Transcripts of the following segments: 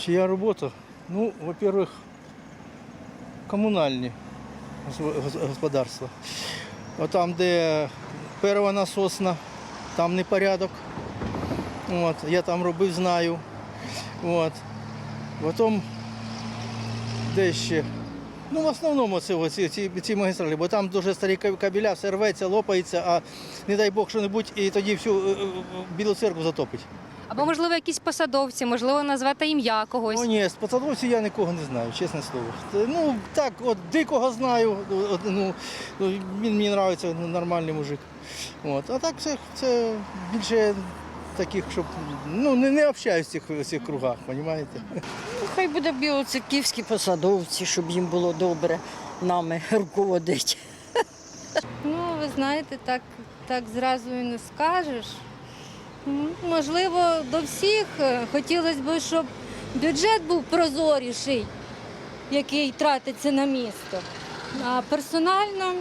Чия робота? Ну, во-первых, комунальні гос- гос- господарства. От там, де перша насосна, там непорядок. От, я там робив, знаю. От. Потім де ще? Ну, в основному це оці, ці, ці магістралі, бо там дуже старі ка- кабеля, все рветься, лопається, а не дай Бог що-небудь, і тоді всю е, е, білу церкву затопить. Або, можливо, якісь посадовці, можливо, назвете ім'я когось. О, ні, з посадовців я нікого не знаю, чесне слово. Це, Ну, так, от дикого знаю, от, ну, ну, він мені подобається, нормальний мужик. От. А так це, це більше таких, щоб, ну, не, не общаюсь в цих, в цих кругах, розумієте? Хай буде білоцерківські посадовці, щоб їм було добре нами руководити. Ну, ви знаєте, так, так зразу і не скажеш. Можливо, до всіх е, хотілося б, щоб бюджет був прозоріший, який тратиться на місто. А персонально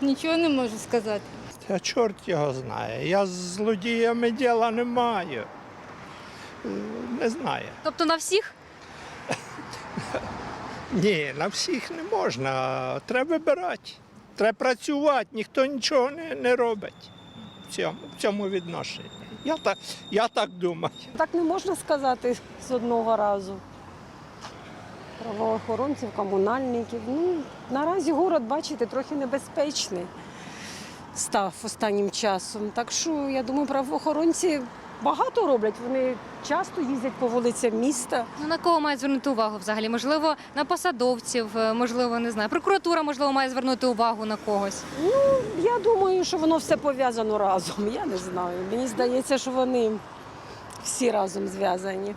нічого не можу сказати. Та чорт його знає. Я з злодіями діла не маю. Е, Не знаю. Тобто на всіх? Ні, на всіх не можна. Треба вибирати. Треба працювати, ніхто нічого не, не робить цьому, в цьому відношенні. Я так, я так думаю. Так не можна сказати з одного разу. Правоохоронців, комунальників. Ну, наразі город, бачите, трохи небезпечний став останнім часом. Так що, я думаю, правоохоронці багато роблять. Вони часто їздять по вулицям міста. Ну на кого мають звернути увагу взагалі? Можливо, на посадовців, е, можливо, не знаю. Прокуратура, можливо, має звернути увагу на когось. Ну Я думаю, що воно все пов'язано разом. Я не знаю. Мені здається, що вони всі разом зв'язані.